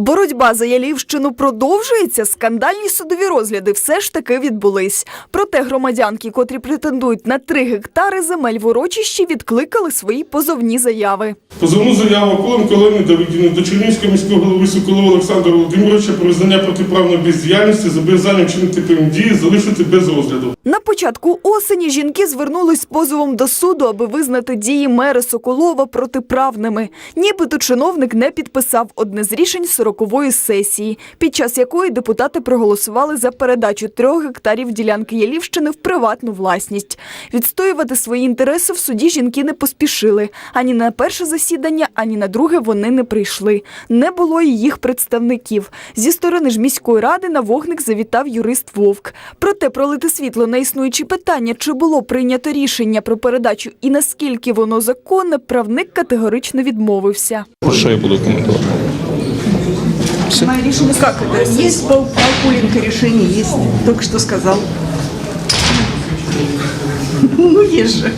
Боротьба за Ялівщину продовжується. Скандальні судові розгляди все ж таки відбулись. Проте громадянки, котрі претендують на 3 гектари земель в урочищі, відкликали свої позовні заяви. Позовну заяву Коленко Олені Давидівни до Чернігівського міського голови Соколова Олександра Володимировича про визнання протиправної бездіяльності за бажанням чинити певні дії залишити без розгляду. На початку осені жінки звернулись з позовом до суду, аби визнати дії мера Соколова протиправними. Нібито чиновник не підписав одне з рішень 40-ї сесії, під час якої депутати проголосували за передачу трьох гектарів ділянки Ялівщини в приватну власність. Відстоювати свої інтереси в суді жінки не поспішили. Ані на перше засідання, ані на друге вони не прийшли. Не було і їх представників. Зі сторони ж міської ради на вогник завітав юрист Вовк. Проте пролити світло на існуючі питання, чи було прийнято рішення про передачу і наскільки воно законне, правник категорично відмовився. Про що я буду коментувати? Мое решение как это? Есть пол, полпулинка решений, есть. Только что сказал. Ну, есть же.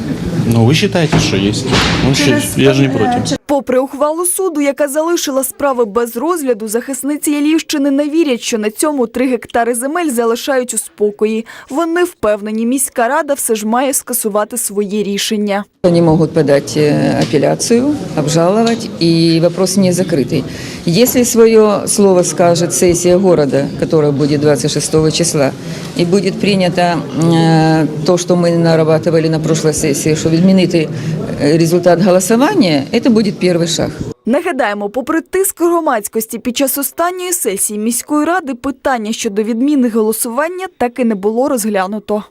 Ну, вы считаете, что есть. Ну, я же не против. Попри ухвалу суду, яка залишила справи без розгляду, захисниці Ялівщини не вірять, що на цьому три гектари земель залишають у спокої. Вони впевнені, міська рада все ж має скасувати свої рішення. Они могут подать э, апелляцию, обжаловать, и вопрос не закрытый. Если свое слово скажет сессия города, которая будет 26 числа, и будет принято э, то, что мы нарабатывали на прошлой сессии, что відмінити э, результат голосования, это будет первый шаг. Нагадаємо, попри тиск громадськості під час останньої сесії міської ради, питання щодо відміни голосування так і не було розглянуто.